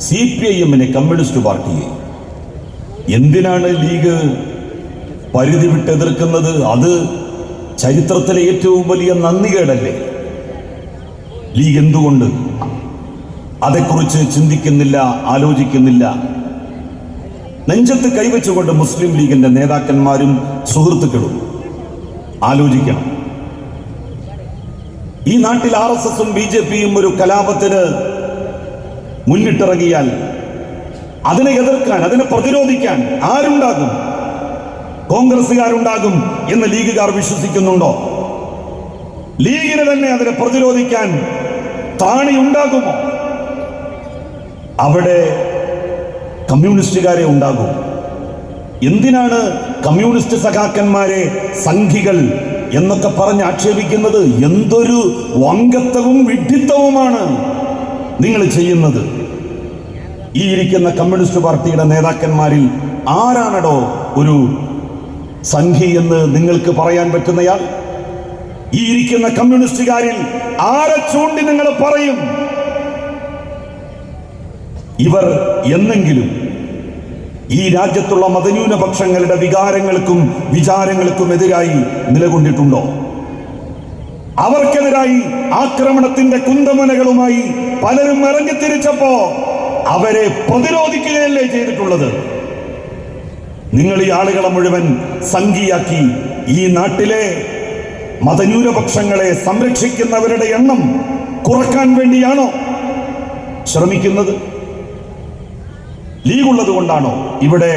C P I എമ്മിനെ communist പാർട്ടിയെ എന്തിനാണ് ലീഗ് പരിധി വിട്ട് എതിർക്കുന്നത് അത് ചരിത്രത്തിലെ ഏറ്റവും വലിയ നന്ദികേടല്ലേ? ലീഗ് എന്തുകൊണ്ട് അതേക്കുറിച്ച് ചിന്തിക്കുന്നില്ല ആലോചിക്കുന്നില്ല? നെഞ്ചത്ത് കൈവച്ചുകൊണ്ട് മുസ്ലിം ലീഗിന്റെ നേതാക്കന്മാരും സുഹൃത്തുക്കളും ആലോചിക്കണം. ഈ നാട്ടിൽ ആർ എസ് എസും ബി ജെ പിയും ഒരു കലാപത്തിന് മുന്നിട്ടിറങ്ങിയാൽ അതിനെ എതിർക്കാൻ അതിനെ പ്രതിരോധിക്കാൻ ആരുണ്ടാകും? കോൺഗ്രസുകാരുണ്ടാകും എന്ന് ലീഗുകാർ വിശ്വസിക്കുന്നുണ്ടോ? ലീഗിന് തന്നെ അതിനെ പ്രതിരോധിക്കാൻ താണി ഉണ്ടാകുമോ അവിടെ കമ്മ്യൂണിസ്റ്റുകാരെ ഉണ്ടാകും. എന്തിനാണ് കമ്മ്യൂണിസ്റ്റ് സഖാക്കന്മാരെ സംഘികൾ എന്നൊക്കെ പറഞ്ഞ് ആക്ഷേപിക്കുന്നത്? എന്തൊരു വങ്കത്വവും വിഡ്ഢിത്തവുമാണ് നിങ്ങൾ ചെയ്യുന്നത്? ഈ ഇരിക്കുന്ന കമ്മ്യൂണിസ്റ്റ് പാർട്ടിയുടെ നേതാക്കന്മാരിൽ ആരാണടോ ഒരു സംഘി എന്ന് നിങ്ങൾക്ക് പറയാൻ പറ്റുന്നയാൾ? ഈ ഇരിക്കുന്ന കമ്മ്യൂണിസ്റ്റുകാരിൽ ആരെ ചൂണ്ടി നിങ്ങൾ പറയും? ഇവർ എന്നെങ്കിലും ഈ രാജ്യത്തുള്ള മതന്യൂനപക്ഷങ്ങളുടെ വികാരങ്ങൾക്കും വിചാരങ്ങൾക്കും എതിരായി നിലകൊണ്ടിട്ടുണ്ടോ? അവർക്കെതിരായി ആക്രമണത്തിന്റെ കുന്തമനകളുമായി പലരും ഇറങ്ങി തിരിച്ചപ്പോ അവരെ പ്രതിരോധിക്കുകയല്ലേ ചെയ്തിട്ടുള്ളത്? നിങ്ങൾ ഈ ആളുകളെ മുഴുവൻ സംഘിയാക്കി ഈ നാട്ടിലെ മതന്യൂനപക്ഷങ്ങളെ സംരക്ഷിക്കുന്നവരുടെ എണ്ണം കുറയ്ക്കാൻ വേണ്ടിയാണോ ശ്രമിക്കുന്നത്? ലീഗ് ഉള്ളത് കൊണ്ടാണോ ഇവിടെ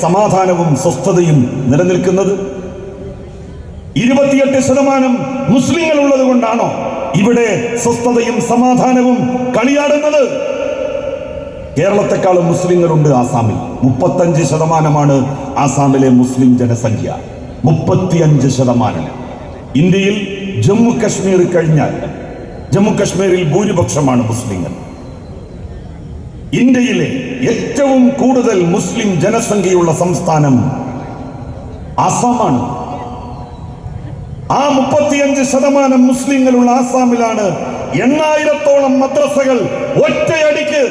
സമാധാനവും സ്വസ്ഥതയും നിലനിൽക്കുന്നത്? ഇരുപത്തിയെട്ട് ശതമാനം മുസ്ലിങ്ങൾ ഉള്ളത് കൊണ്ടാണോ ഇവിടെ സ്വസ്ഥതയും സമാധാനവും കളിയാടുന്നത്? കേരളത്തെക്കാളും മുസ്ലിങ്ങളുണ്ട് ആസാമിൽ. മുപ്പത്തഞ്ച് ശതമാനമാണ് ആസാമിലെ മുസ്ലിം ജനസംഖ്യ. മുപ്പത്തിയഞ്ച് ശതമാനം. ഇന്ത്യയിൽ ജമ്മു കശ്മീർ കഴിഞ്ഞാൽ ജമ്മു കശ്മീരിൽ ഭൂരിപക്ഷമാണ് മുസ്ലിങ്ങൾ. ഇന്ത്യയിലെ ഏറ്റവും കൂടുതൽ മുസ്ലിം ജനസംഖ്യയുള്ള സംസ്ഥാനം ആസാമാണ്. ആ മുപ്പത്തിയഞ്ച് ശതമാനം മുസ്ലിങ്ങളുള്ള ആസാമിലാണ്. എണ്ണായിരത്തോളം മദ്രസകൾ ഒറ്റയടിക്ക്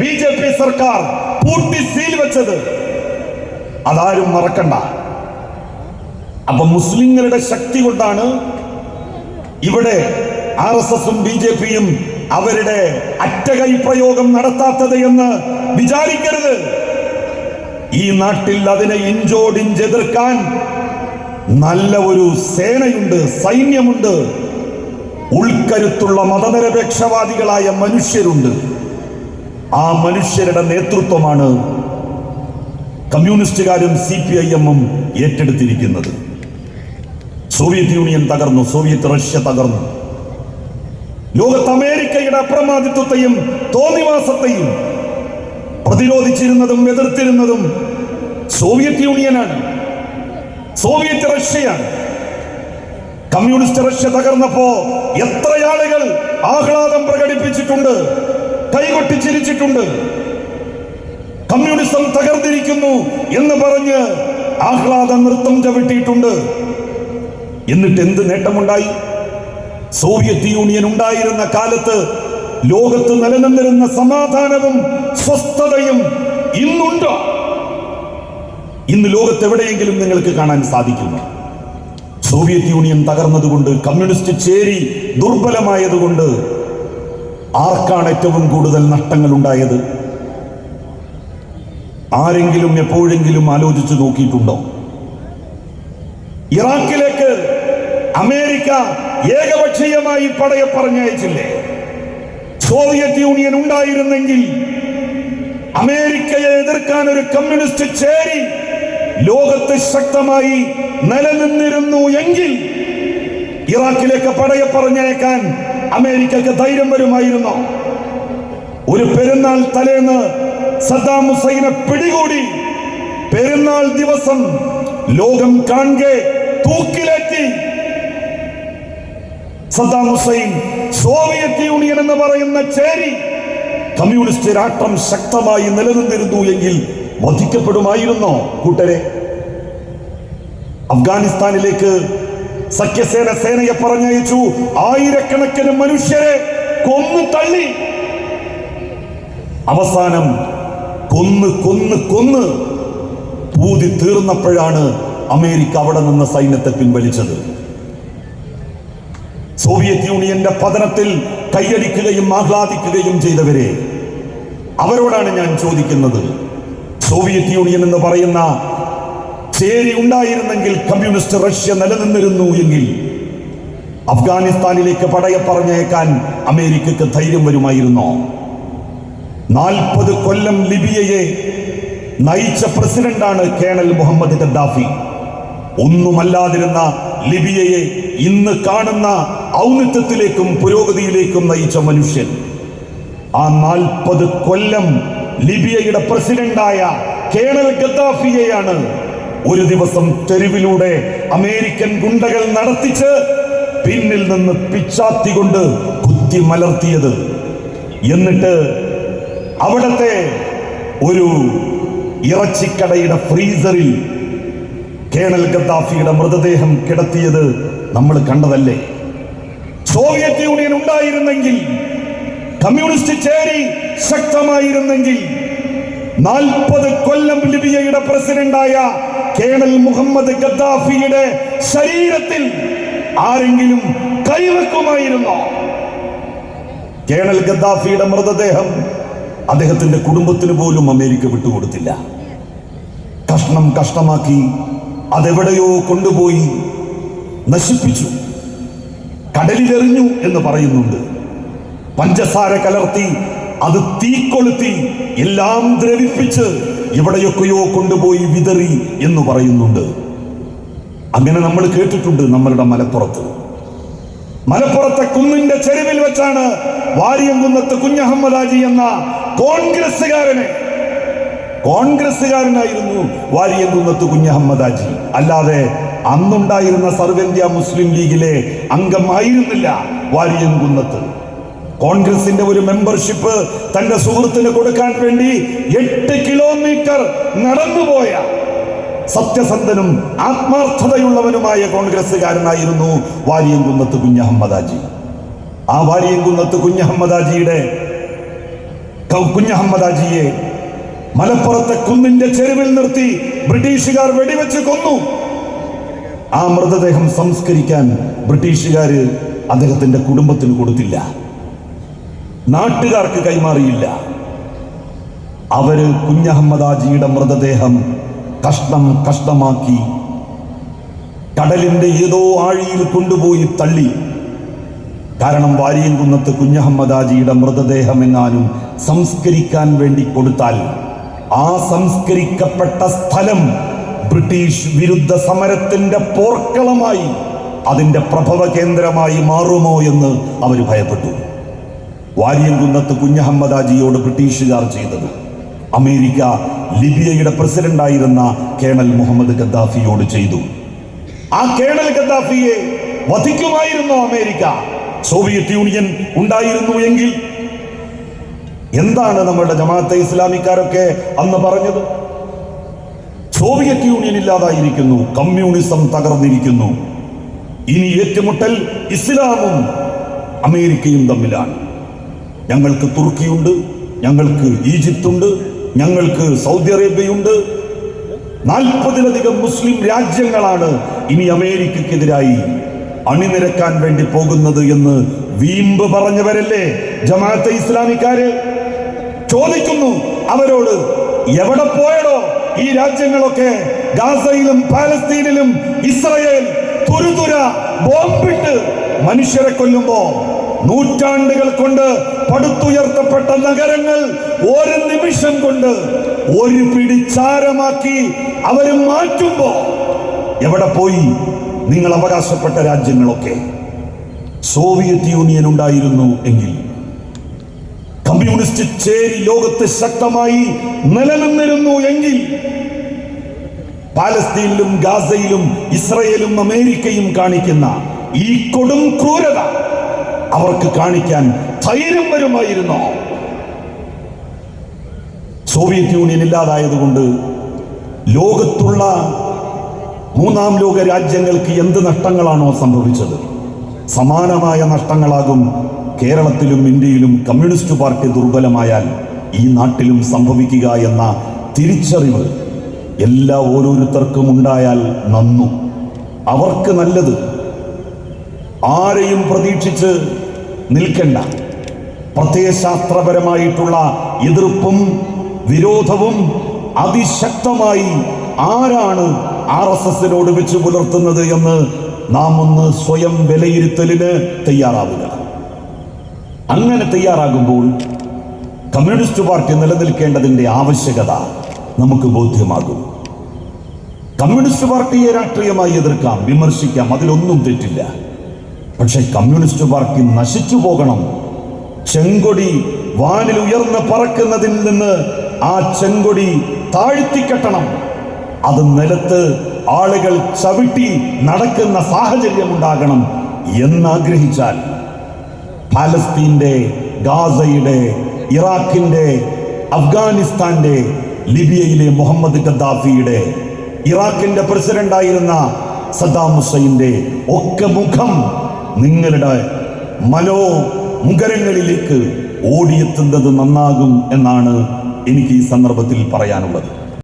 ബി ജെ പി സർക്കാർ പൂർത്തി സീൽ വെച്ചത്. അതാരും മറക്കണ്ട. അപ്പൊ മുസ്ലിങ്ങളുടെ ശക്തി കൊണ്ടാണ് ഇവിടെ ആർ എസ് എസും ബി ജെ പിയും അവരുടെ അറ്റകൈ പ്രയോഗം നടത്താത്തത് എന്ന് വിചാരിക്കരുത്. ഈ നാട്ടിൽ അതിനെ ഇഞ്ചോടിഞ്ച് എതിർക്കാൻ നല്ല ഒരു സേനയുണ്ട് സൈന്യമുണ്ട്. ഉൾക്കരുത്തുള്ള മതനിരപേക്ഷവാദികളായ മനുഷ്യരുണ്ട്. ആ മനുഷ്യരുടെ നേതൃത്വമാണ് കമ്മ്യൂണിസ്റ്റുകാരും സി പി ഐ എമ്മും ഏറ്റെടുത്തിരിക്കുന്നത്. സോവിയറ്റ് യൂണിയൻ തകർന്നു സോവിയറ്റ് റഷ്യ തകർന്നു. ലോകത്ത് അമേരിക്കയുടെ അപ്രമാദിത്വത്തെയും തോന്നിവാസത്തെയും പ്രതിരോധിച്ചിരുന്നതും എതിർത്തിരുന്നതും സോവിയറ്റ് യൂണിയനാണ്. സോവിയറ്റ് റഷ്യയാണ്. കമ്മ്യൂണിസ്റ്റ് റഷ്യ തകർന്നപ്പോ എത്രയാളുകൾ ആഹ്ലാദം പ്രകടിപ്പിച്ചിട്ടുണ്ട് കൈകൊട്ടി ചിരിച്ചിട്ടുണ്ട്. കമ്മ്യൂണിസം തകർന്നിരിക്കുന്നു എന്ന് പറഞ്ഞ് ആഹ്ലാദ നൃത്തം ചവിട്ടിയിട്ടുണ്ട്. എന്നിട്ട് എന്ത് നേട്ടമുണ്ടായി? സോവിയറ്റ് യൂണിയൻ ഉണ്ടായിരുന്ന കാലത്ത് ലോകത്ത് നിലനിന്നിരുന്ന സമാധാനവും സ്വസ്ഥതയും ഇന്നുണ്ടോ? ഇന്ന് ലോകത്തെവിടെയെങ്കിലും നിങ്ങൾക്ക് കാണാൻ സാധിക്കുന്നു. സോവിയറ്റ് യൂണിയൻ തകർന്നതുകൊണ്ട് കമ്മ്യൂണിസ്റ്റ് ചേരി ദുർബലമായതുകൊണ്ട് ആർക്കാണ് ഏറ്റവും കൂടുതൽ നഷ്ടങ്ങൾ ഉണ്ടായത് ആരെങ്കിലും എപ്പോഴെങ്കിലും ആലോചിച്ചു നോക്കിയിട്ടുണ്ടോ? ഇറാഖിലേക്ക് അമേരിക്ക ഏകപക്ഷീയമായി പടയെ പറഞ്ഞയച്ചില്ലേ സോവിയറ്റ് യൂണിയൻ ഉണ്ടായിരുന്നെങ്കിൽ അമേരിക്കയെ എതിർക്കാൻ ഒരു കമ്മ്യൂണിസ്റ്റ് ചേരി ലോകത്ത് ശക്തമായി നിലനിന്നിരുന്നു എങ്കിൽ ഇറാഖിലേക്ക് പടയെ പറഞ്ഞേക്കാൻ അമേരിക്കക്ക് ധൈര്യം വരുമായിരുന്നു. ഒരു പെരുന്നാൾ തലേന്ന് സദ്ദാം ഹുസൈനെ പിടികൂടി പെരുന്നാൾ ദിവസം ലോകം കാണെ തൂക്കിലേറ്റി. സദ്ദാം ഹുസൈൻ സോവിയറ്റ് യൂണിയൻ എന്ന് പറയുന്ന ചേരി കമ്മ്യൂണിസ്റ്റ് രാഷ്ട്രം ശക്തമായി നിലനിന്നിരുന്നു എങ്കിൽ വധിക്കപ്പെടുമായിരുന്നോ. കൂട്ടരെ അഫ്ഗാനിസ്ഥാനിലേക്ക് സഖ്യസേന സേനയെ പറഞ്ഞയച്ചു. ആയിരക്കണക്കിന് മനുഷ്യരെ കൊന്നു തള്ളി. അവസാനം കൊന്ന് കൊന്ന് കൊന്ന് പൂതി തീർന്നപ്പോഴാണ് അമേരിക്ക അവിടെ നിന്ന് സൈന്യത്തെ പിൻവലിച്ചത്. സോവിയറ്റ് യൂണിയന്റെ പതനത്തിൽ കൈയടിക്കുകയും ആഹ്ലാദിക്കുകയും ചെയ്തവരെ അവരോടാണ് ഞാൻ ചോദിക്കുന്നത്. സോവിയറ്റ് യൂണിയൻ എന്ന് പറയുന്ന ചേരി ഉണ്ടായിരുന്നെങ്കിൽ കമ്മ്യൂണിസ്റ്റ് റഷ്യ നിലനിന്നിരുന്നു എങ്കിൽ അഫ്ഗാനിസ്ഥാനിലേക്ക് പടയെ പറഞ്ഞേക്കാൻ അമേരിക്കക്ക് ധൈര്യം വരുമായിരുന്നോ? നാൽപ്പത് കൊല്ലം ലിബിയയെ നയിച്ച പ്രസിഡന്റാണ് കേണൽ മുഹമ്മദ് ഗദ്ദാഫി. ഒന്നുമല്ലാതിരുന്ന ലിബിയയെ ഇന്ന് കാണുന്ന ഔന്നിത്യത്തിലേക്കും പുരോഗതിയിലേക്കും നയിച്ച മനുഷ്യൻ. ആ നാൽപ്പത് കൊല്ലം ലിബിയയുടെ പ്രസിഡന്റായ കേണൽ ഗദ്ദാഫിയെയാണ് ഒരു ദിവസം തെരുവിലൂടെ അമേരിക്കൻ ഗുണ്ടകൾ നടത്തിച്ച് പിന്നിൽ നിന്ന് പിച്ചാത്തി കൊണ്ട് കുത്തി മലർത്തിയത്. എന്നിട്ട് അവിടത്തെ ഒരു ഇറച്ചിക്കടയുടെ ഫ്രീസറിൽ കേണൽ ഗദ്ദാഫിയുടെ മൃതദേഹം കിടത്തിയത് നമ്മൾ കണ്ടതല്ലേ? സോവിയറ്റ് യൂണിയൻ ഉണ്ടായിരുന്നെങ്കിൽ കമ്മ്യൂണിസ്റ്റ് ചേരി ശക്തമായിരുന്നെങ്കിൽ നാൽപ്പത് കൊല്ലം ലിബിയയുടെ പ്രസിഡന്റായ കേണൽ മുഹമ്മദ് ഗദ്ദാഫിയുടെ ശരീരത്തിൽ ആരെങ്കിലും കൈവെക്കുമായിരുന്നോ? കേണൽ ഗദ്ദാഫിയുടെ മൃതദേഹം അദ്ദേഹത്തിന്റെ കുടുംബത്തിന് പോലും അമേരിക്ക വിട്ടുകൊടുത്തില്ല. കഷ്ണം കഷ്ണമാക്കി അതെവിടെയോ കൊണ്ടുപോയി നശിപ്പിച്ചു. കടലിലെറിഞ്ഞു എന്ന് പറയുന്നുണ്ട്. പഞ്ചസാര കലർത്തി അത് തീക്കൊളുത്തി എല്ലാം ദ്രവിപ്പിച്ച് എവിടെയൊക്കെയോ കൊണ്ടുപോയി വിതറി എന്ന് പറയുന്നുണ്ട്. അങ്ങനെ നമ്മൾ കേട്ടിട്ടുണ്ട് നമ്മളുടെ മലപ്പുറത്ത്. മലപ്പുറത്തെ കുന്നിന്റെ ചെരുവിൽ വെച്ചാണ് വാരിയംകുന്നത്ത് കുഞ്ഞഹമ്മദാജി എന്ന കോൺഗ്രസ്സുകാരനെ. കോൺഗ്രസ്സുകാരനായിരുന്നു വാരിയംകുന്നത്ത് കുഞ്ഞഹമ്മദാജി. അല്ലാതെ അന്നുണ്ടായിരുന്ന സർവന്ത്യ മുസ്ലിം ലീഗിലെ അംഗമായിരുന്നില്ല വാരിയംകുന്നത്ത് കോൺഗ്രസിന്റെ ഒരു മെമ്പർഷിപ്പ് തന്റെ സുഹൃത്തിന് കൊടുക്കാൻ വേണ്ടി എട്ട് കിലോമീറ്റർ നടന്നുപോയ സത്യസന്ധനും ആത്മാർത്ഥതയുള്ളവനുമായ കോൺഗ്രസ്സുകാരനായിരുന്നു വാരിയംകുന്നത്ത് കുഞ്ഞഹമ്മദാജി. ആ വാരിയംകുന്നത്ത് കുഞ്ഞഹമ്മദാജിയുടെ കുഞ്ഞഹമ്മദാജിയെ മലപ്പുറത്തെ കുന്നിന്റെ ചെരുവിൽ നിർത്തി ബ്രിട്ടീഷുകാർ വെടിവെച്ച് കൊന്നു. ആ മൃതദേഹം സംസ്കരിക്കാൻ ബ്രിട്ടീഷുകാർ അദ്ദേഹത്തിന്റെ കുടുംബത്തിന് കൊടുത്തില്ല. നാട്ടുകാർക്ക് കൈമാറിയില്ല. അവർ കുഞ്ഞഹമ്മദാജിയുടെ മൃതദേഹം കഷ്ണം കഷ്ണമാക്കി കടലിന്റെ ഏതോ ആഴിയിൽ കൊണ്ടുപോയി തള്ളി. കാരണം വാരിയൻകുന്നത്ത് കുഞ്ഞഹമ്മദാജിയുടെ മൃതദേഹം എന്നാലും സംസ്കരിക്കാൻ വേണ്ടി കൊടുത്താൽ ആ സംസ്കരിക്കപ്പെട്ട സ്ഥലം ബ്രിട്ടീഷ് വിരുദ്ധ സമരത്തിന്റെ പോർക്കളമായി അതിന്റെ പ്രഭവ കേന്ദ്രമായി മാറുമോ എന്ന് അവർ ഭയപ്പെട്ടു. വാരിയംകുന്നത്ത് കുഞ്ഞഹമ്മദാജിയോട് ബ്രിട്ടീഷുകാർ ചെയ്തത്. അമേരിക്ക ലിബിയയുടെ പ്രസിഡന്റായിരുന്ന കേണൽ മുഹമ്മദ് ഗദ്ദാഫിയോട് ചെയ്തു. ആ കേണൽ ഗദ്ദാഫിയെ വധിക്കുമായിരുന്നു അമേരിക്ക. സോവിയറ്റ് യൂണിയൻ ഉണ്ടായിരുന്നു എങ്കിൽ എന്താണ് നമ്മുടെ ജമാഅത്തെ ഇസ്ലാമിക്കാരൊക്കെ അന്ന് പറഞ്ഞത്? സോവിയറ്റ് യൂണിയൻ ഇല്ലാതായിരിക്കുന്നു കമ്മ്യൂണിസം തകർന്നിരിക്കുന്നു. ഇനി ഏറ്റുമുട്ടൽ ഇസ്ലാമും അമേരിക്കയും തമ്മിലാണ്. ഞങ്ങൾക്ക് തുർക്കിയുണ്ട് ഞങ്ങൾക്ക് ഈജിപ്തുണ്ട് ഞങ്ങൾക്ക് സൗദി അറേബ്യയുണ്ട് നാൽപ്പതിലധികം മുസ്ലിം രാജ്യങ്ങളാണ് ഇനി അമേരിക്കക്കെതിരായി അണിനിരക്കാൻ വേണ്ടി പോകുന്നത് എന്ന് വീമ്പ് പറഞ്ഞവരല്ലേ? ജമാഅത്തെ ഇസ്ലാമിക്കാര് ചോദിക്കുന്നു അവരോട് എവിടെ പോയടോ ഈ രാജ്യങ്ങളൊക്കെ? ഗാസയിലും പാലസ്തീനിലും ഇസ്രയേൽ തുരുതുര ബോംബിട്ട് മനുഷ്യരെ കൊല്ലുമ്പോ നൂറ്റാണ്ടുകൾ കൊണ്ട് പടുത്തുയർത്തപ്പെട്ട നഗരങ്ങൾ ഒരു നിമിഷം കൊണ്ട് ഒരു പിടി ചാരമാക്കി അവർ മാറ്റുമ്പോ എവിടെ പോയി നിങ്ങൾ അവകാശപ്പെട്ട രാജ്യങ്ങളൊക്കെ? സോവിയറ്റ് യൂണിയൻ ഉണ്ടായിരുന്നു എങ്കിൽ. കമ്മ്യൂണിസ്റ്റ് ചേരി ലോകത്ത് ശക്തമായി നിലനിന്നിരുന്നു എങ്കിൽ. പാലസ്തീനിലും ഗാസയിലും ഇസ്രയേലും അമേരിക്കയും കാണിക്കുന്ന ഈ കൊടും ക്രൂരത അവർക്ക് കാണിക്കാൻ ധൈര്യം വരുമായിരുന്നോ. സോവിയറ്റ് യൂണിയൻ ഇല്ലാതായതുകൊണ്ട് ലോകത്തുള്ള മൂന്നാം ലോക രാജ്യങ്ങൾക്ക് എന്ത് നഷ്ടങ്ങളാണോ സംഭവിച്ചത്? സമാനമായ നഷ്ടങ്ങളാകും കേരളത്തിലും ഇന്ത്യയിലും കമ്മ്യൂണിസ്റ്റ് പാർട്ടി ദുർബലമായാൽ ഈ നാട്ടിലും സംഭവിക്കുക എന്ന തിരിച്ചറിവ് എല്ലാ ഓരോരുത്തർക്കും ഉണ്ടായാൽ നന്നു. അവർക്ക് നല്ലത്. ആരെയും പ്രതീക്ഷിച്ച് നിൽക്കണ്ട. പ്രത്യയശാസ്ത്രപരമായിട്ടുള്ള എതിർപ്പും വിരോധവും അതിശക്തമായി ആരാണ് ആർ എസ് എസിനോട് വെച്ച് പുലർത്തുന്നത് എന്ന് നാം ഒന്ന് സ്വയം വിലയിരുത്തലിന് തയ്യാറാവുക. അങ്ങനെ തയ്യാറാകുമ്പോൾ കമ്മ്യൂണിസ്റ്റ് പാർട്ടി നിലനിൽക്കേണ്ടതിന്റെ ആവശ്യകത നമുക്ക് ബോധ്യമാകും. കമ്മ്യൂണിസ്റ്റ് പാർട്ടിയെ രാഷ്ട്രീയമായി എതിർക്കാം വിമർശിക്കാം അതിലൊന്നും തെറ്റില്ല. പക്ഷെ കമ്മ്യൂണിസ്റ്റ് പാർട്ടി നശിച്ചു പോകണം. ചെങ്കൊടി വാനിൽ ഉയർന്ന് പറക്കുന്നതിൽ നിന്ന് ആ ചെങ്കൊടി താഴ്ത്തിക്കെട്ടണം. അത് നിലത്ത് ആളുകൾ ചവിട്ടി നടക്കുന്ന സാഹചര്യം ഉണ്ടാകണം എന്നാഗ്രഹിച്ചാൽ ഫലസ്തീന്റെ ഗാസയുടെ ഇറാഖിന്റെ അഫ്ഗാനിസ്ഥാന്റെ ലിബിയയിലെ മുഹമ്മദ് ഗദ്ദാഫിയുടെ ഇറാഖിന്റെ പ്രസിഡന്റായിരുന്ന സദ്ദാം ഹുസൈന്റെ ഒക്കെ മുഖം നിങ്ങളുടെ മനോ മുഖരങ്ങളിലേക്ക് ഓടിയെത്തുന്നത് നന്നാകും എന്നാണ് എനിക്ക് ഈ സന്ദർഭത്തിൽ പറയാനുള്ളത്.